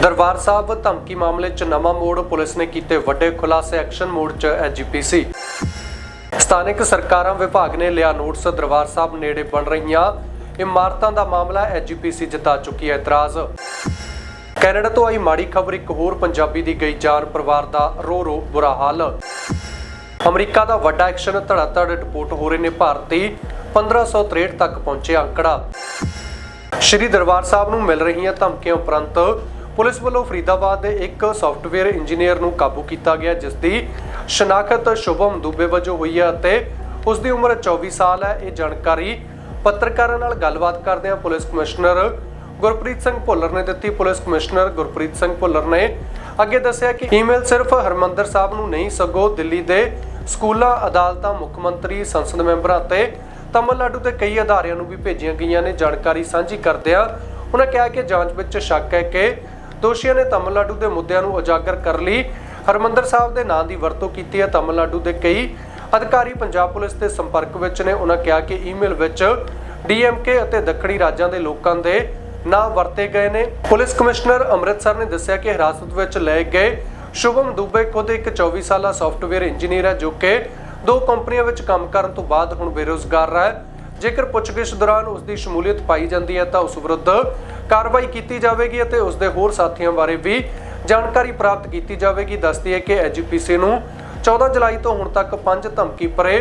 ਦਰਬਾਰ ਸਾਹਿਬ ਧਮਕੀ ਮਾਮਲੇ 'ਚ ਨਵਾਂ ਮੋੜ ਪੁਲਿਸ ਨੇ ਕੀਤੇ ਵੱਡੇ ਖੁਲਾਸੇ ਐਕਸ਼ਨ ਮੋਡ 'ਚ ਐਜੀਪੀਸੀ ਸਥਾਨਕ ਸਰਕਾਰਾਂ ਵਿਭਾਗ ਨੇ ਲਿਆ ਨੋਟਿਸ, ਦਰਬਾਰ ਸਾਹਿਬ ਨੇੜੇ ਬਣ ਰਹੀਆਂ ਇਮਾਰਤਾਂ ਦਾ ਮਾਮਲਾ ਐਜੀਪੀਸੀ ਜਿਤਾ ਚੁੱਕੀ ਹੈ ਇਤਰਾਜ਼। ਕੈਨੇਡਾ ਤੋਂ ਆਈ ਮਾੜੀ ਖਬਰ ਇੱਕ ਹੋਰ ਪੰਜਾਬੀ ਦੀ ਗਈ ਜਾਨ, ਪਰਿਵਾਰ ਦਾ ਰੋ ਰੋ ਬੁਰਾ ਹਾਲ। ਅਮਰੀਕਾ ਦਾ ਵੱਡਾ ਐਕਸ਼ਨ ਧੜਾਧੜ ਰਿਪੋਰਟ ਹੋ ਰਹੇ ਨੇ ਭਾਰਤੀ 1563 ਤੱਕ ਪਹੁੰਚਿਆ ਅੰਕੜਾ। ਸ਼੍ਰੀ ਦਰਬਾਰ ਸਾਹਿਬ ਨੂੰ ਮਿਲ ਰਹੀਆਂ ਧਮਕੀਆਂ ਉਪਰੰਤ ਪੁਲਿਸ ਵੱਲੋਂ ਫਰੀਦਾਬਾਦ ਦੇ ਇੱਕ ਸੌਫਟਵੇਅਰ ਇੰਜੀਨੀਅਰ ਨੂੰ ਕਾਬੂ ਕੀਤਾ ਗਿਆ, ਜਿਸ ਦੀ ਸ਼ਨਾਖਤ ਸ਼ੁਭਮ ਦੁਬੇ ਵਜੋਂ ਹੋਈ ਹੈ ਅਤੇ ਉਸ ਦੀ ਉਮਰ 24 ਸਾਲ ਹੈ। ਇਹ ਜਾਣਕਾਰੀ ਪੱਤਰਕਾਰਾਂ ਨਾਲ ਗੱਲਬਾਤ ਕਰਦਿਆਂ ਪੁਲਿਸ ਕਮਿਸ਼ਨਰ ਗੁਰਪ੍ਰੀਤ ਸਿੰਘ ਭੁੱਲਰ ਨੇ ਦਿੱਤੀ। ਪੁਲਿਸ ਕਮਿਸ਼ਨਰ ਗੁਰਪ੍ਰੀਤ ਸਿੰਘ ਭੁੱਲਰ ਨੇ ਅੱਗੇ ਦੱਸਿਆ ਕਿ ਈਮੇਲ ਸਿਰਫ ਹਰਮੰਦਰ ਸਾਹਿਬ ਨੂੰ ਨਹੀਂ, ਸਗੋਂ ਦਿੱਲੀ ਦੇ ਸਕੂਲਾਂ, ਅਦਾਲਤਾਂ, ਮੁੱਖ ਮੰਤਰੀ, ਸੰਸਦ ਮੈਂਬਰਾਂ ਅਤੇ ਤਮਿਲਨਾਡੂ ਦੇ ਕਈ ਅਦਾਰਿਆਂ ਨੂੰ ਵੀ ਭੇਜੀਆਂ ਗਈਆਂ ਨੇ। ਜਾਣਕਾਰੀ ਸਾਂਝੀ ਕਰਦਿਆਂ ਉਹਨਾਂ ਕਿਹਾ ਕਿ ਜਾਂਚ ਵਿੱਚ ਸ਼ੱਕ ਹੈ ਕਿ ਦੋਸ਼ੀਆਂ ਨੇ ਤਮਿਲਨਾਡੂ ਦੇ ਮੁੱਦਿਆਂ ਨੂੰ ਉਜਾਗਰ ਕਰਨ ਲਈ। ਹਰਮੰਦਰ ਸਾਹਿਬ ਦੇ ਨਾਂ ਦੀ ਵਰਤੋਂ ਕੀਤੀ ਹੈ ਤਮਿਲਨਾਡੂ ਦੇ ਕਈ ਅਧਿਕਾਰੀ। ਪੰਜਾਬ ਪੁਲਿਸ ਦੇ ਸੰਪਰਕ ਵਿੱਚ ਨੇ, ਉਹਨਾਂ ਕਿਹਾ ਕਿ ਈਮੇਲ ਵਿੱਚ ਡੀਐਮਕੇ ਅਤੇ ਦੱਖਣੀ ਰਾਜਾਂ ਦੇ ਲੋਕਾਂ ਦੇ ਨਾਂ ਵਰਤੇ ਗਏ ਨੇ। ਪੁਲਿਸ ਕਮਿਸ਼ਨਰ ਅੰਮ੍ਰਿਤਸਰ ਨੇ ਦੱਸਿਆ ਕਿ ਹਿਰਾਸਤ ਵਿੱਚ ਲਏ ਗਏ ਸ਼ੁਭਮ ਦੁਬੇ ਖੁਦ ਇੱਕ 24 ਸਾਲਾ ਸੌਫਟਵੇਅਰ ਇੰਜੀਨੀਅਰ ਹੈ, ਜੋ ਕਿ ਦੋ ਕੰਪਨੀਆਂ ਵਿੱਚ ਕੰਮ ਕਰਨ ਤੋਂ ਬਾਅਦ ਹੁਣ ਬੇਰੋਜ਼ਗਾਰ ਰਿਹਾ ਹੈ। ਜੇਕਰ ਪੁੱਛਗਿੱਛ ਦੌਰਾਨ ਉਸ ਦੀ ਸ਼ਮੂਲੀਅਤ ਪਾਈ ਜਾਂਦੀ ਹੈ ਤਾਂ ਉਸ ਵਿਰੁੱਧ ਕਾਰਵਾਈ ਕੀਤੀ ਜਾਵੇਗੀ ਅਤੇ ਉਸ ਦੇ ਹੋਰ ਸਾਥੀਆਂ ਬਾਰੇ ਵੀ ਜਾਣਕਾਰੀ ਪ੍ਰਾਪਤ ਕੀਤੀ ਜਾਵੇਗੀ। ਦੱਸਦੀ ਹੈ ਕਿ ਐਜੀਪੀਸੀ ਨੂੰ 14 ਜੁਲਾਈ ਤੋਂ ਹੁਣ ਤੱਕ ਪੰਜ ਧਮਕੀ ਭਰੇ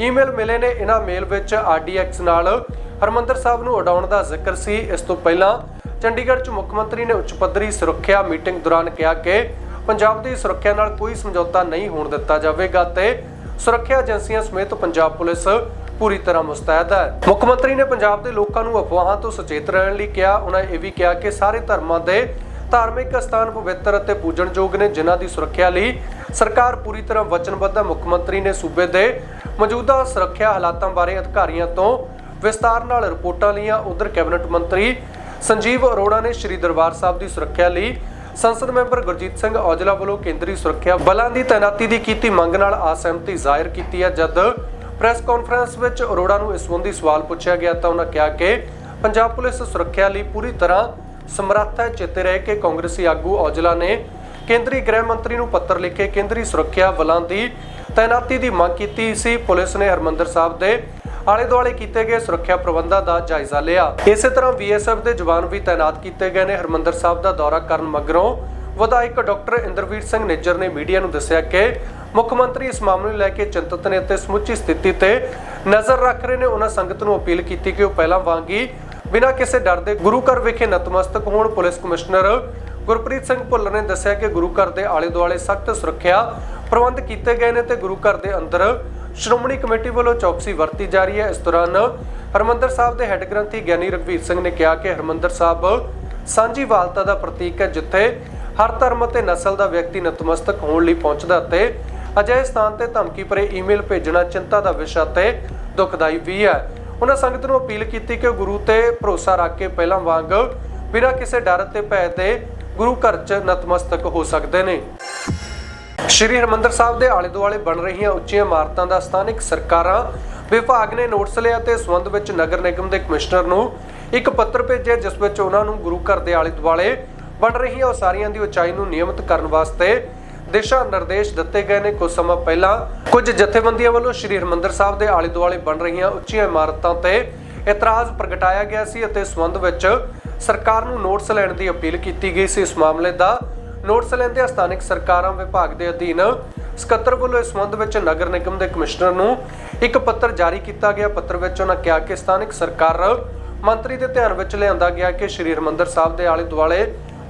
ਈਮੇਲ ਮਿਲੇ ਨੇ। ਇਹਨਾਂ ਮੇਲ ਵਿੱਚ ਆਰਡੀਐਕਸ ਨਾਲ ਹਰਮੰਦਰ ਸਾਹਿਬ ਨੂੰ ਉਡਾਉਣ ਦਾ ਜ਼ਿਕਰ ਸੀ। ਇਸ ਤੋਂ ਪਹਿਲਾਂ ਚੰਡੀਗੜ੍ਹ 'ਚ ਮੁੱਖ ਮੰਤਰੀ ਨੇ ਉੱਚ ਪੱਧਰੀ ਸੁਰੱਖਿਆ ਮੀਟਿੰਗ ਦੌਰਾਨ ਕਿਹਾ ਕਿ ਪੰਜਾਬ ਦੀ ਸੁਰੱਖਿਆ ਨਾਲ ਕੋਈ ਸਮਝੌਤਾ ਨਹੀਂ ਹੋਣ ਦਿੱਤਾ ਜਾਵੇਗਾ ਤੇ ਸੁਰੱਖਿਆ ਏਜੰਸੀਆਂ ਸਮੇਤ ਪੰਜਾਬ ਪੁਲਿਸ ਪੂਰੀ ਤਰ੍ਹਾਂ ਮੁਸਤੈਦ ਹੈ। ਮੁੱਖ ਮੰਤਰੀ ਨੇ ਪੰਜਾਬ ਦੇ ਲੋਕਾਂ ਨੂੰ ਅਫਵਾਹਾਂ ਤੋਂ ਸੁਚੇਤ ਰਹਿਣ ਲਈ ਕਿਹਾ। ਉਹਨਾਂ ਇਹ ਵੀ ਕਿਹਾ ਕਿ ਸਾਰੇ ਧਰਮਾਂ ਦੇ ਧਾਰਮਿਕ ਸਥਾਨ ਪਵਿੱਤਰ ਅਤੇ ਪੂਜਣਯੋਗ ਨੇ ਜਿਨ੍ਹਾਂ ਦੀ ਸੁਰੱਖਿਆ ਲਈ ਸਰਕਾਰ ਪੂਰੀ ਤਰ੍ਹਾਂ ਵਚਨਬੱਧ ਹੈ। ਮੁੱਖ ਮੰਤਰੀ ਨੇ ਸੂਬੇ ਦੇ ਮੌਜੂਦਾ ਸੁਰੱਖਿਆ ਹਾਲਾਤਾਂ ਬਾਰੇ ਅਧਿਕਾਰੀਆਂ ਤੋਂ ਵਿਸਤਾਰ ਨਾਲ ਰਿਪੋਰਟਾਂ ਲਈਆਂ। ਉਧਰ ਕੈਬਨਿਟ ਮੰਤਰੀ ਸੰਜੀਵ ਅਰੋੜਾ ਨੇ ਸ਼੍ਰੀ ਦਰਬਾਰ ਸਾਹਿਬ ਦੀ ਸੁਰੱਖਿਆ ਲਈ ਸੰਸਦ ਮੈਂਬਰ ਗੁਰਜੀਤ ਸਿੰਘ ਔਜਲਾ ਵੱਲੋਂ ਕੇਂਦਰੀ ਸੁਰੱਖਿਆ ਬਲਾਂ ਦੀ ਤਾਇਨਾਤੀ ਦੀ ਕੀਤੀ ਮੰਗ ਨਾਲ ਅਸਹਿਮਤੀ ਜ਼ਾਹਿਰ ਕੀਤੀ ਹੈ। ਜਦ ਪ੍ਰੈਸ ਕਾਨਫਰੰਸ ਵਿੱਚ ਅਰੋੜਾ ਨੂੰ ਇਸ ਸੰਬੰਧੀ ਸਵਾਲ ਪੁੱਛਿਆ ਗਿਆ ਤਾਂ ਉਹਨਾਂ ਕਿਹਾ ਕਿ ਪੰਜਾਬ ਪੁਲਿਸ ਸੁਰੱਖਿਆ ਲਈ ਪੂਰੀ ਤਰ੍ਹਾਂ ਸਮਰੱਥ ਹੈ, ਚੇਤੇ ਰਹੇ ਕਿ ਕਾਂਗਰਸੀ ਆਗੂ ਔਜਲਾ ਨੇ ਕੇਂਦਰੀ ਗ੍ਰਹਿ ਮੰਤਰੀ ਨੂੰ ਪੱਤਰ ਲਿਖ ਕੇ ਕੇਂਦਰੀ ਸੁਰੱਖਿਆ ਬਲਾਂ ਦੀ ਤਾਇਨਾਤੀ ਦੀ ਮੰਗ ਕੀਤੀ ਸੀ। ਪੁਲਿਸ ਨੇ ਹਰਮੰਦਰ ਸਾਹਿਬ ਦੇ ਆਲੇ ਦੁਆਲੇ ਕੀਤੇ ਗਏ ਸੁਰੱਖਿਆ ਪ੍ਰਬੰਧਾਂ ਦਾ ਜਾਇਜ਼ਾ ਲਿਆ। ਇਸੇ ਤਰ੍ਹਾਂ ਬੀਐਸਐਫ ਦੇ ਜਵਾਨ ਵੀ ਤਾਇਨਾਤ ਕੀਤੇ ਗਏ ਨੇ। ਹਰਮੰਦਰ ਸਾਹਿਬ ਦਾ ਦੌਰਾ ਕਰਨ ਮਗਰੋਂ ਵਿਧਾਇਕ ਡਾਕਟਰ ਇੰਦਰਵੀਰ ਸਿੰਘ ਨਿੱਜਰ ਨੇ ਮੀਡੀਆ ਨੂੰ ਦੱਸਿਆ ਕਿ ਮੁੱਖ ਮੰਤਰੀ ਇਸ ਮਾਮਲੇ ਨੂੰ ਲੈ ਕੇ ਚਿੰਤਤ ਨੇ ਅਤੇ ਸਮੁੱਚੀ ਸਥਿਤੀ ਤੇ ਨਜ਼ਰ ਰੱਖ ਰਹੇ ਨੇ। ਉਹਨਾਂ ਸੰਗਤ ਨੂੰ ਅਪੀਲ ਕੀਤੀ ਕਿ ਉਹ ਪਹਿਲਾਂ ਵਾਂਗ ਹੀ ਬਿਨਾਂ ਕਿਸੇ ਡਰ ਦੇ ਗੁਰੂ ਘਰ ਵਿਖੇ ਨਤਮਸਤਕ ਹੋਣ। ਪੁਲਿਸ ਕਮਿਸ਼ਨਰ ਗੁਰਪ੍ਰੀਤ ਸਿੰਘ ਭੁੱਲਰ ਨੇ ਦੱਸਿਆ ਕਿ ਗੁਰੂ ਘਰ ਦੇ ਆਲੇ ਦੁਆਲੇ ਸਖਤ ਸੁਰੱਖਿਆ ਪ੍ਰਬੰਧ ਕੀਤੇ ਗਏ ਨੇ ਤੇ ਗੁਰੂ ਘਰ ਦੇ ਅੰਦਰ ਸ਼੍ਰੋਮਣੀ ਕਮੇਟੀ ਵੱਲੋਂ ਚੌਕਸੀ ਵਰਤੀ ਜਾ ਰਹੀ ਹੈ। ਇਸ ਦੌਰਾਨ ਹਰਮੰਦਰ ਸਾਹਿਬ ਦੇ ਹੈੱਡ ਗ੍ਰੰਥੀ ਗਿਆਨੀ ਰਘਵੀਰ ਸਿੰਘ ਨੇ ਕਿਹਾ ਕਿ ਹਰਮੰਦਰ ਸਾਹਿਬ ਸਾਂਝੀ ਵਾਲਤਾ ਦਾ ਪ੍ਰਤੀਕ ਹੈ, ਜਿੱਥੇ ਹਰ ਧਰਮ ਅਤੇ ਨਸਲ ਦਾ ਵਿਅਕਤੀ ਨਤਮਸਤਕ ਹੋਣ ਲਈ ਪਹੁੰਚਦਾ ਤੇ ਅਜਿਹੇ ਸਥਾਨ ਤੇ ਧਮਕੀ ਭਰੇ ਈਮੇਲ ਭੇਜਣਾ ਚਿੰਤਾ ਦਾ ਵਿਸ਼ਾ ਤੇ ਦੁਖਦਾਈ ਵੀ ਹੈ। ਉਹਨਾਂ ਸੰਗਤ ਨੂੰ ਅਪੀਲ ਕੀਤੀ ਕਿ ਗੁਰੂ ਤੇ ਭਰੋਸਾ ਰੱਖ ਕੇ ਪਹਿਲਾਂ ਵਾਂਗ ਬਿਨਾਂ ਕਿਸੇ ਡਰ ਤੇ ਭੈ ਦੇ ਗੁਰੂ ਘਰ 'ਚ ਨਤਮਸਤਕ ਹੋ ਸਕਦੇ ਨੇ। ਸ਼੍ਰੀ ਹਰਮੰਦਰ ਸਾਹਿਬ ਦੇ ਆਲੇ ਦੁਆਲੇ ਬਣ ਰਹੀਆਂ ਉੱਚੀਆਂ ਇਮਾਰਤਾਂ ਦਾ ਸਥਾਨਕ ਸਰਕਾਰਾਂ, ਵਿਭਾਗ ਨੇ ਨੋਟਿਸ ਲਿਆ ਤੇ ਇਸ ਸੰਬੰਧ ਵਿੱਚ ਨਗਰ ਨਿਗਮ ਦੇ ਕਮਿਸ਼ਨਰ ਨੂੰ ਇੱਕ ਪੱਤਰ ਭੇਜਿਆ, ਜਿਸ ਵਿੱਚ ਉਹਨਾਂ ਨੂੰ ਗੁਰੂ ਘਰ ਦੇ ਆਲੇ ਦੁਆਲੇ ਬਣ ਰਹੀਆਂ ਉਸਾਰੀਆਂ ਦੀ ਉਚਾਈ ਨੂੰ ਨਿਯਮਿਤ ਕਰਨ ਵਾਸਤੇ ਦਿਸ਼ਾ ਨਿਰਦੇਸ਼ ਦਿੱਤੇ ਗਏ ਨੇ। ਕੁਝ ਸਮਾਂ ਪਹਿਲਾਂ ਕੁਝ ਜਥੇਬੰਦੀਆਂ ਵੱਲੋਂ ਸ਼੍ਰੀ ਹਰਮੰਦਰ ਸਾਹਿਬ ਦੇ ਆਲੇ ਦੁਆਲੇ ਬਣ ਰਹੀਆਂ ਉੱਚੀਆਂ ਇਮਾਰਤਾਂ ਤੇ ਇਤਰਾਜ਼ ਪ੍ਰਗਟਾਇਆ ਗਿਆ ਸੀ ਅਤੇ ਇਸ ਵਿੱਚ ਸਰਕਾਰ ਨੂੰ ਨੋਟਿਸ ਲੈਣ ਦੀ ਅਪੀਲ ਕੀਤੀ ਗਈ ਸੀ। ਇਸ ਮਾਮਲੇ ਦਾ ਨੋਟਿਸ ਲੈਂਦੇ ਸਥਾਨਕ ਸਰਕਾਰਾਂ ਵਿਭਾਗ ਦੇ ਅਧੀਨ ਸਕੱਤਰ ਵੱਲੋਂ ਇਸ ਸੰਬੰਧ ਵਿੱਚ ਨਗਰ ਨਿਗਮ ਦੇ ਕਮਿਸ਼ਨਰ ਨੂੰ ਇੱਕ ਪੱਤਰ ਜਾਰੀ ਕੀਤਾ ਗਿਆ। ਪੱਤਰ ਵਿੱਚ ਉਹਨਾਂ ਕਿਹਾ ਕਿ ਸਥਾਨਕ ਸਰਕਾਰ ਮੰਤਰੀ ਦੇ ਧਿਆਨ ਵਿੱਚ ਲਿਆਂਦਾ ਗਿਆ ਕਿ ਸ਼੍ਰੀ ਹਰਮੰਦਰ ਸਾਹਿਬ ਦੇ ਆਲੇ ਦੁਆਲੇ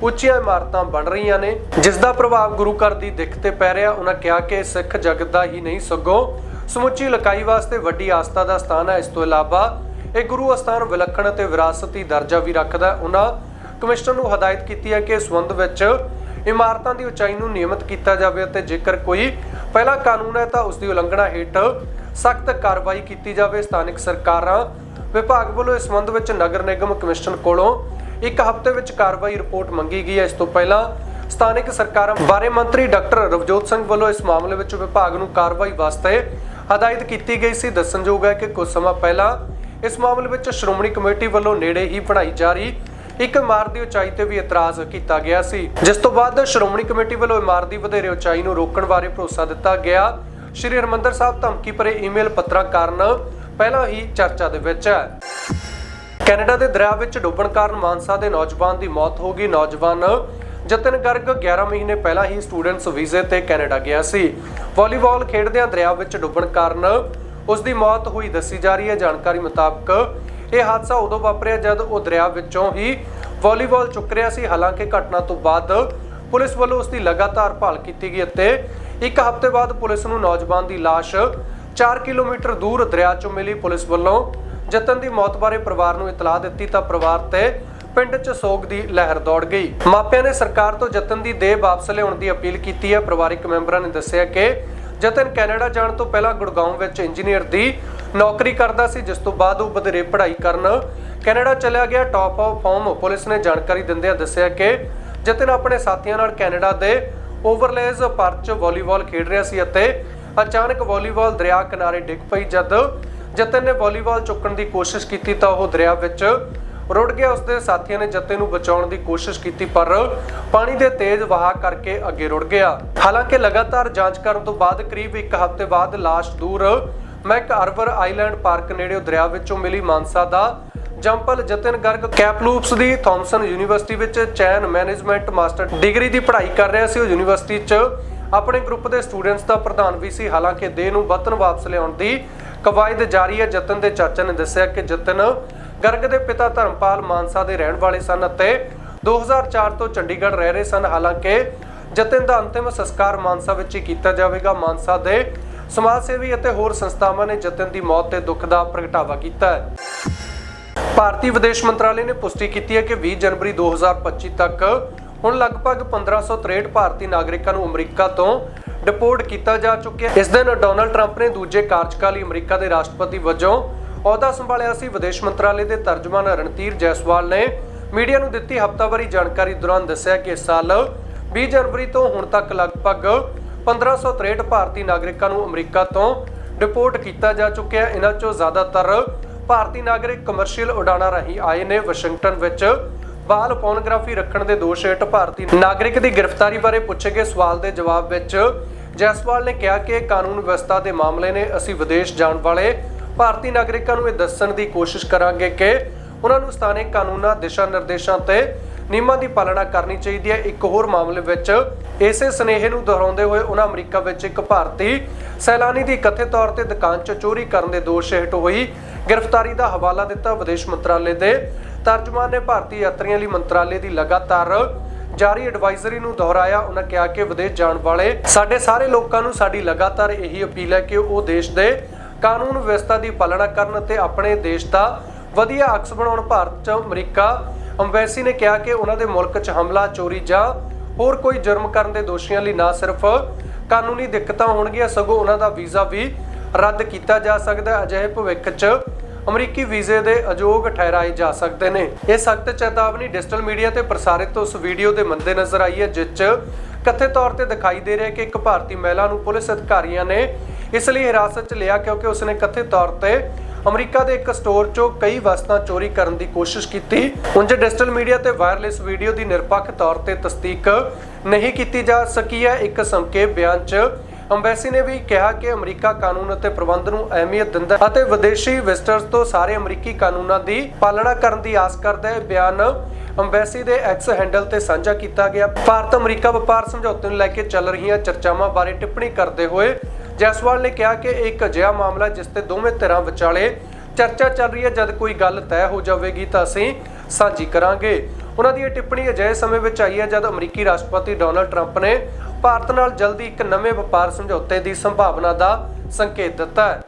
ਉੱਚੀਆਂ ਇਮਾਰਤਾਂ ਬਣ ਰਹੀਆਂ ਨੇ। ਜਿਸ ਦਾ ਪ੍ਰਭਾਵ ਗੁਰੂ ਘਰ ਦੀ ਦਿੱਖ ਤੇ ਪੈ ਰਿਹਾ, ਉਹਨਾਂ ਕਿਹਾ ਕਿ ਸਿੱਖ ਜਗਤ ਦਾ ਹੀ ਨਹੀਂ, ਸਗੋਂ ਸਮੁੱਚੀ ਲਕਾਈ ਵਾਸਤੇ ਵੱਡੀ ਆਸਥਾ ਦਾ ਸਥਾਨ ਹੈ। ਇਸ ਤੋਂ ਇਲਾਵਾ ਇਹ ਗੁਰੂ ਅਸਥਾਨ ਵਿਲੱਖਣ ਅਤੇ ਵਿਰਾਸਤੀ ਦਰਜਾ ਵੀ ਰੱਖਦਾ ਹੈ। ਉਹਨਾਂ ਕਮਿਸ਼ਨਰ ਨੂੰ ਹਦਾਇਤ ਕੀਤੀ ਹੈ ਕਿ ਇਸ ਸੰਬੰਧ ਵਿੱਚ ਇਮਾਰਤਾਂ ਦੀ ਉਚਾਈ ਨੂੰ ਨਿਯਮਿਤ ਕੀਤਾ ਜਾਵੇ ਅਤੇ ਜੇਕਰ ਕੋਈ ਪਹਿਲਾ ਕਾਨੂੰਨ ਹੈ ਤਾਂ ਉਸ ਦੀ ਉਲੰਘਣਾ ਹੇਠ ਸਖਤ ਕਾਰਵਾਈ ਕੀਤੀ ਜਾਵੇ। ਸਥਾਨਕ ਸਰਕਾਰਾਂ ਵਿਭਾਗ ਵੱਲੋਂ ਇਸ ਸੰਬੰਧ ਵਿੱਚ ਨਗਰ ਨਿਗਮ ਕਮਿਸ਼ਨ ਕੋਲੋਂ ਇੱਕ ਹਫ਼ਤੇ ਵਿੱਚ ਕਾਰਵਾਈ ਰਿਪੋਰਟ ਮੰਗੀ ਗਈ ਹੈ। ਇਸ ਤੋਂ ਪਹਿਲਾਂ ਸਥਾਨਕ ਸਰਕਾਰਾਂ ਬਾਰੇ ਮੰਤਰੀ ਡਾਕਟਰ ਰਵਜੋਤ ਸਿੰਘ ਵੱਲੋਂ ਇਸ ਮਾਮਲੇ ਵਿੱਚ ਵਿਭਾਗ ਨੂੰ ਕਾਰਵਾਈ ਵਾਸਤੇ ਹਦਾਇਤ ਕੀਤੀ ਗਈ ਸੀ। ਦੱਸਣਯੋਗ ਹੈ ਕਿ ਕੁਝ ਸਮਾਂ ਪਹਿਲਾਂ ਇਸ ਮਾਮਲੇ ਵਿੱਚ ਸ਼੍ਰੋਮਣੀ ਕਮੇਟੀ ਵੱਲੋਂ ਨੇੜੇ ਹੀ ਬਣਾਈ ਜਾ ਰਹੀ ਇੱਕ ਇਮਾਰਤ ਦੀ ਉਚਾਈ ਤੇ ਵੀ ਇਤਰਾਜ਼ ਕੀਤਾ ਗਿਆ ਸੀ। ਜਿਸ ਤੋਂ ਬਾਅਦ ਸ਼੍ਰੋਮਣੀ ਕਮੇਟੀ ਵੱਲੋਂ ਇਮਾਰਤ ਦੀ ਵਧੇਰੇ ਉਚਾਈ ਨੂੰ ਰੋਕਣ ਬਾਰੇ ਭਰੋਸਾ ਦਿੱਤਾ ਗਿਆ। ਸ਼੍ਰੀ ਹਰਮੰਦਰ ਸਾਹਿਬ ਧਮਕੀ ਭਰੇ ਈਮੇਲ ਪੱਤਰਾਂ ਕਾਰਨ ਪਹਿਲਾਂ ਹੀ ਚਰਚਾ ਦੇ ਵਿੱਚ ਹੈ। ਕੈਨੇਡਾ ਦੇ ਦਰਿਆ ਵਿੱਚ ਡੁੱਬਣ ਕਾਰਨ ਮਾਨਸਾ ਦੇ ਨੌਜਵਾਨ ਦੀ ਮੌਤ ਹੋ ਗਈ। ਨੌਜਵਾਨ ਜਤਨ ਗਰਗ 11 ਮਹੀਨੇ ਪਹਿਲਾਂ ਹੀ ਸਟੂਡੈਂਟਸ ਵੀਜ਼ੇ ਤੇ ਕੈਨੇਡਾ ਗਿਆ ਸੀ। ਵਾਲੀਬਾਲ ਖੇਡਦਿਆਂ ਦਰਿਆ ਵਿੱਚ ਡੁੱਬਣ ਕਾਰਨ ਉਸ ਦੀ ਮੌਤ ਹੋਈ ਦੱਸੀ ਜਾ ਰਹੀ ਹੈ। ਜਾਣਕਾਰੀ ਮੁਤਾਬਕ ਇਹ ਹਾਦਸਾ ਉਦੋਂ ਵਾਪਰਿਆ ਜਦ ਉਹ ਦਰਿਆ ਵਿੱਚੋਂ ਹੀ ਵਾਲੀਬਾਲ ਚੁੱਕ ਰਿਹਾ ਸੀ। ਹਾਲਾਂਕਿ ਘਟਨਾ ਤੋਂ ਬਾਅਦ ਪੁਲਿਸ ਵੱਲੋਂ ਉਸ ਦੀ ਲਗਾਤਾਰ ਭਾਲ ਕੀਤੀ ਗਈ ਅਤੇ ਇੱਕ ਹਫ਼ਤੇ ਬਾਅਦ ਪੁਲਿਸ ਨੂੰ ਨੌਜਵਾਨ ਦੀ ਲਾਸ਼ 4 ਕਿਲੋਮੀਟਰ ਦੂਰ ਦਰਿਆ 'ਚੋਂ ਮਿਲੀ। ਪੁਲਿਸ ਵੱਲੋਂ ਜਤਨ ਦੀ ਮੌਤ ਬਾਰੇ ਪਰਿਵਾਰ ਨੂੰ ਇਤਲਾਹ ਦਿੱਤੀ ਤਾਂ ਪਰਿਵਾਰ ਤੇ ਪਿੰਡ 'ਚ ਸੋਗ ਦੀ ਲਹਿਰ ਦੌੜ ਗਈ। ਮਾਪਿਆਂ ਨੇ ਸਰਕਾਰ ਤੋਂ ਜਤਨ ਦੀ ਦੇਹ ਵਾਪਸ ਲਿਆਉਣ ਦੀ ਅਪੀਲ ਕੀਤੀ ਹੈ। ਪਰਿਵਾਰਕ ਮੈਂਬਰਾਂ ਨੇ ਦੱਸਿਆ ਕਿ ਜਤਨ ਕੈਨੇਡਾ ਜਾਣ ਤੋਂ ਪਹਿਲਾਂ ਗੁੜਗਾਉਂ ਵਿੱਚ ਇੰਜੀਨੀਅਰ ਦੀ ਨੌਕਰੀ ਕਰਦਾ ਸੀ, ਜਿਸ ਤੋਂ ਬਾਅਦ ਉਹ ਵਧੇਰੇ ਪੜ੍ਹਾਈ ਕਰਨ ਕੈਨੇਡਾ ਚਲਿਆ ਗਿਆ। ਟਾਪ ਆਫ ਫਾਰਮ ਪੁਲਿਸ ਨੇ ਜਾਣਕਾਰੀ ਦਿੰਦਿਆਂ ਦੱਸਿਆ ਕਿ ਜਤਨ ਆਪਣੇ ਸਾਥੀਆਂ ਨਾਲ ਕੈਨੇਡਾ ਦੇ ਓਵਰਲੇਜ਼ ਪਾਰਕ 'ਚ ਵਾਲੀਬਾਲ ਖੇਡ ਰਿਹਾ ਸੀ ਅਤੇ ਅਚਾਨਕ ਵਾਲੀਬਾਲ ਦਰਿਆ ਕਿਨਾਰੇ ਡਿੱਗ ਪਈ, ਜਦ ਜਤਨ ਨੇ ਵਾਲੀਬਾਲ ਚੁੱਕਣ ਦੀ ਕੋਸ਼ਿਸ਼ ਕੀਤੀ ਤਾਂ ਉਹ ਦਰਿਆ ਵਿੱਚ ਰੁੜ ਗਿਆ। ਉਸਦੇ ਸਾਥੀਆਂ ਨੇ ਜਤਨ ਨੂੰ ਬਚਾਉਣ ਦੀ ਕੋਸ਼ਿਸ਼ ਕੀਤੀ, ਪਰ ਪਾਣੀ ਦੇ ਤੇਜ਼ ਵਹਾਅ ਕਰਕੇ ਅੱਗੇ ਰੁੜ ਗਿਆ। ਹਾਲਾਂਕਿ ਲਗਾਤਾਰ ਜਾਂਚ ਕਰਨ ਤੋਂ ਬਾਅਦ ਕਰੀਬ ਇੱਕ ਹਫ਼ਤੇ ਬਾਅਦ ਲਾਸ਼ ਦੂਰ ਮੈਕ ਅਰਵਰ ਆਈਲੈਂਡ ਪਾਰਕ ਨੇੜੇ ਦਰਿਆ ਵਿੱਚੋਂ ਮਿਲੀ ਮਾਨਸਾ ਦਾ ਜੰਪਲ ਜਤਨ ਗਰਗ ਕੈਪਲੂਪਸ ਦੀ ਥਾਮਸਨ ਯੂਨੀਵਰਸਿਟੀ ਵਿੱਚ ਚੈਨ ਮੈਨੇਜਮੈਂਟ ਮਾਸਟਰ ਡਿਗਰੀ ਦੀ ਪੜ੍ਹਾਈ ਕਰ ਰਿਹਾ ਸੀ। ਉਹ ਯੂਨੀਵਰਸਿਟੀ 'ਚ ਆਪਣੇ ਗਰੁੱਪ ਦੇ ਸਟੂਡੈਂਟਸ ਦਾ ਪ੍ਰਧਾਨ ਵੀ ਸੀ। ਹਾਲਾਂਕਿ ਦੇਹ ਨੂੰ ਵਤਨ ਵਾਪਸ ਲਿਆਉਣ ਦੀ ਕਵਾਇਦ ਜਾਰੀ ਹੈ। ਜਤਨ ਦੇ ਚਾਚਾ ਨੇ ਦੱਸਿਆ ਕਿ ਜਤਨ ਗਰਗ ਦੇ ਪਿਤਾ ਧਰਮਪਾਲ ਮਾਨਸਾ ਦੇ ਰਹਿਣ ਵਾਲੇ ਸਨ ਅਤੇ 2004 ਤੋਂ ਚੰਡੀਗੜ੍ਹ ਰਹਿ ਰਹੇ ਸਨ। ਹਾਲਾਂਕਿ ਜਤਨ ਦਾ ਅੰਤਿਮ ਸੰਸਕਾਰ ਮਾਨਸਾ ਵਿੱਚ ਹੀ ਕੀਤਾ ਜਾਵੇਗਾ। ਮਾਨਸਾ ਦੇ ਸਮਾਜ ਸੇਵੀ ਅਤੇ ਹੋਰ ਸੰਸਥਾਵਾਂ ਨੇ ਜਤਨ ਦੀ ਮੌਤ ਤੇ ਦੁੱਖ ਦਾ ਪ੍ਰਗਟਾਵਾ ਕੀਤਾ ਹੈ। ਭਾਰਤੀ ਵਿਦੇਸ਼ ਮੰਤਰਾਲੇ ਨੇ ਪੁਸ਼ਟੀ ਕੀਤੀ ਹੈ ਕਿ 20 ਜਨਵਰੀ 2025 ਤੱਕ ਹੁਣ ਲਗਭਗ 1563 ਭਾਰਤੀ ਨਾਗਰਿਕਾਂ ਨੂੰ ਅਮਰੀਕਾ ਤੋਂ ਡਿਪੋਰਟ ਕੀਤਾ ਜਾ ਚੁੱਕਿਆ ਇਸ ਦਿਨ ਡੋਨਾਲਡ ਟਰੰਪ ਨੇ ਦੂਜੇ ਕਾਰਜਕਾਲੀ ਅਮਰੀਕਾ ਦੇ ਰਾਸ਼ਟਰਪਤੀ ਵਜੋਂ ਅਹੁਦਾ ਸੰਭਾਲਿਆ ਸੀ। ਵਿਦੇਸ਼ ਮੰਤਰਾਲੇ ਦੇ ਤਰਜਮਾਨ ਰਣਧੀਰ ਜੈਸਵਾਲ ਨੇ ਮੀਡੀਆ ਨੂੰ ਦਿੱਤੀ ਹਫ਼ਤਾਵਾਰੀ ਜਾਣਕਾਰੀ ਦੌਰਾਨ ਦੱਸਿਆ ਕਿ ਇਸ ਸਾਲ 20 ਜਨਵਰੀ ਤੋਂ ਹੁਣ ਤੱਕ ਲਗਭਗ 1563 ਭਾਰਤੀ ਨਾਗਰਿਕਾਂ ਨੂੰ ਅਮਰੀਕਾ ਤੋਂ ਡਿਪੋਰਟ ਕੀਤਾ ਜਾ ਚੁੱਕਿਆ ਹੈ। ਇਹਨਾਂ ਚੋਂ ਜ਼ਿਆਦਾਤਰ ਭਾਰਤੀ ਨਾਗਰਿਕ ਕਮਰਸ਼ੀਅਲ ਉਡਾਣਾਂ ਰਾਹੀਂ ਆਏ ਨੇ। ਵਾਸ਼ਿੰਗਟਨ ਵਿੱਚ ਬਾਲ ਪੋਰਨੋਗ੍ਰਾਫੀ ਰੱਖਣ ਦੇ ਦੋਸ਼ ਹੇਠ ਭਾਰਤੀ ਨਾਗਰਿਕ ਦੀ ਗ੍ਰਿਫਤਾਰੀ ਬਾਰੇ ਪੁੱਛੇ ਗਏ ਸਵਾਲ ਦੇ ਜਵਾਬ ਵਿੱਚ ਜੈਸਵਾਲ ਨੇ ਕਿਹਾ ਕਿ ਕਾਨੂੰਨ ਵਿਵਸਥਾ ਦੇ ਮਾਮਲੇ ਨੇ ਅਸੀਂ ਵਿਦੇਸ਼ ਜਾਣ ਵਾਲੇ ਭਾਰਤੀ ਨਾਗਰਿਕਾਂ ਨੂੰ ਇਹ ਦੱਸਣ ਦੀ ਕੋਸ਼ਿਸ਼ ਕਰਾਂਗੇ ਕਿ ਉਹਨਾਂ ਨੂੰ ਸਥਾਨਕ ਕਾਨੂੰਨਾਂ ਦਿਸ਼ਾ ਨਿਰਦੇਸ਼ਾਂ ਤੇ ਨਿਯਮਾਂ ਦੀ ਪਾਲਣਾ ਕਰਨੀ ਚਾਹੀਦੀ ਹੈ। ਇੱਕ ਹੋਰ ਮਾਮਲੇ ਵਿੱਚ ਇਸੇ ਸਨੇਹ ਨੂੰ ਦੁਹਰਾਉਂਦੇ ਹੋਏ ਉਹਨਾਂ ਅਮਰੀਕਾ ਵਿੱਚ ਇੱਕ ਭਾਰਤੀ ਸੈਲਾਨੀ ਦੀ ਕਥਿਤ ਤੌਰ ਤੇ ਦੁਕਾਨ 'ਚ ਚੋਰੀ ਕਰਨ ਦੇ ਦੋਸ਼ ਹੇਠ ਹੋਈ ਗ੍ਰਿਫਤਾਰੀ ਦਾ ਹਵਾਲਾ ਦਿੱਤਾ। ਵਿਦੇਸ਼ ਮੰਤਰਾਲੇ ਦੇ ਤਰਜਮਾਨ ਨੇ ਭਾਰਤੀ ਯਾਤਰੀਆਂ ਲਈ ਮੰਤਰਾਲੇ ਦੀ ਲਗਾਤਾਰ ਜਾਰੀ ਐਡਵਾਈਜ਼ਰੀ ਨੂੰ ਦੁਹਰਾਇਆ। ਉਹਨਾਂ ਕਿਹਾ ਕਿ ਵਿਦੇਸ਼ ਜਾਣ ਵਾਲੇ ਸਾਡੇ ਸਾਰੇ ਲੋਕਾਂ ਨੂੰ ਸਾਡੀ ਲਗਾਤਾਰ ਇਹੀ ਅਪੀਲ ਹੈ ਕਿ ਉਹ ਦੇਸ਼ ਦੇ ਕਾਨੂੰਨ ਵਿਵਸਥਾ ਦੀ ਪਾਲਣਾ ਕਰਨ ਅਤੇ ਆਪਣੇ ਦੇਸ਼ ਦਾ ਵਧੀਆ ਅਕਸ ਬਣਾਉਣ। ਭਾਰਤ, 'ਚ ਅਮਰੀਕਾ ਅੰਬੈਸੀ ਨੇ ਕਿਹਾ ਕਿ ਉਹਨਾਂ ਦੇ ਮੁਲਕ 'ਚ ਹਮਲਾ, ਚੋਰੀ ਜਾਂ ਹੋਰ ਕੋਈ ਜੁਰਮ ਕਰਨ ਦੇ ਦੋਸ਼ੀਆਂ ਲਈ ਨਾ ਸਿਰਫ ਕਾਨੂੰਨੀ ਦਿੱਕਤਾਂ ਹੋਣਗੀਆਂ, ਸਗੋਂ ਉਹਨਾਂ ਦਾ ਵੀਜ਼ਾ ਵੀ ਰੱਦ ਕੀਤਾ ਜਾ ਸਕਦਾ ਅਜਿਹੇ ਭਵਿੱਖ 'ਚ ਅਮਰੀਕੀ ਵੀਜ਼ੇ ਦੇ ਅਯੋਗ ਠਹਿਰਾਏ ਜਾ ਸਕਦੇ ਨੇ। ਇਹ ਸਖਤ ਚੇਤਾਵਨੀ ਡਿਜੀਟਲ ਮੀਡੀਆ ਤੇ ਪ੍ਰਸਾਰਿਤ ਉਸ ਵੀਡੀਓ ਦੇ ਮੰਦੇ ਨਜ਼ਰ ਆਈ ਹੈ, ਜਿਸ 'ਚ ਕਥਿਤ ਤੌਰ ਤੇ ਦਿਖਾਈ ਦੇ ਰਿਹਾ ਕਿ ਇੱਕ ਭਾਰਤੀ ਮਹਿਲਾ ਨੂੰ ਪੁਲਿਸ ਅਧਿਕਾਰੀਆਂ ਨੇ ਇਸ ਲਈ ਹਿਰਾਸਤ 'ਚ ਲਿਆ ਕਿਉਂਕਿ ਉਸਨੇ ਕਥਿਤ ਤੌਰ ਤੇ ਅਮਰੀਕਾ ਦੇ ਇੱਕ ਸਟੋਰ 'ਚੋਂ ਕਈ ਵਸਤਾਂ ਚੋਰੀ ਕਰਨ ਦੀ ਕੋਸ਼ਿਸ਼ ਕੀਤੀ। ਉਂਝ ਡਿਜੀਟਲ ਮੀਡੀਆ ਤੇ ਵਾਇਰਲੈਸ ਵੀਡੀਓ ਦੀ ਨਿਰਪੱਖ ਤੌਰ ਤੇ ਤਸਦੀਕ ਨਹੀਂ ਕੀਤੀ ਜਾ ਸਕੀ ਹੈ। ਇੱਕ ਸੰਖੇਪ ਬਿਆਨ 'ਚ ਅੰਬੈਸੀ ਨੇ ਵੀ ਕਿਹਾ ਕਿ ਅਮਰੀਕਾ ਕਾਨੂੰਨ ਅਤੇ ਪ੍ਰਬੰਧ ਨੂੰ ਅਹਿਮੀਅਤ ਦਿੰਦਾ ਅਤੇ ਵਿਦੇਸ਼ੀ ਵਿਜ਼ਟਰਸ ਤੋਂ ਸਾਰੇ ਅਮਰੀਕੀ ਕਾਨੂੰਨਾਂ ਦੀ ਪਾਲਣਾ ਕਰਨ ਦੀ ਆਸ ਕਰਦਾ ਹੈ। ਬਿਆਨ ਅੰਬੈਸੀ ਦੇ ਐਕਸ ਹੈਂਡਲ ਤੇ ਸਾਂਝਾ ਕੀਤਾ ਗਿਆ। ਭਾਰਤ ਅਮਰੀਕਾ ਵਪਾਰ ਸਮਝੌਤੇ ਨੂੰ ਲੈ ਕੇ ਚੱਲ ਰਹੀਆਂ ਚਰਚਾਵਾਂ ਬਾਰੇ ਟਿੱਪਣੀ ਕਰਦੇ ਹੋਏ ਜੈਸਵਾਲ ਨੇ ਕਿਹਾ ਕਿ ਇੱਕ ਅਜਿਹਾ ਮਾਮਲਾ ਜਿਸ ਤੇ ਦੋਵੇਂ ਧਿਰਾਂ ਵਿਚਾਲੇ ਚਰਚਾ ਚੱਲ ਰਹੀ ਹੈ। ਜਦ ਕੋਈ ਗੱਲ ਤੈਅ ਹੋ ਜਾਵੇਗੀ ਤਾਂ ਅਸੀਂ ਸਾਂਝੀ ਕਰਾਂਗੇ। ਉਹਨਾਂ ਦੀ ਇਹ ਟਿੱਪਣੀ ਅਜਿਹੇ ਸਮੇਂ ਵਿੱਚ ਆਈ ਹੈ ਜਦ ਅਮਰੀਕੀ ਰਾਸ਼ਟਰਪਤੀ ਡੋਨਲਡ ਟਰੰਪ ਨੇ ਭਾਰਤ ਨਾਲ ਜਲਦੀ ਇੱਕ ਨਵੇਂ ਵਪਾਰ ਸਮਝੌਤੇ ਦੀ ਸੰਭਾਵਨਾ ਦਾ ਸੰਕੇਤ ਦਿੱਤਾ ਹੈ।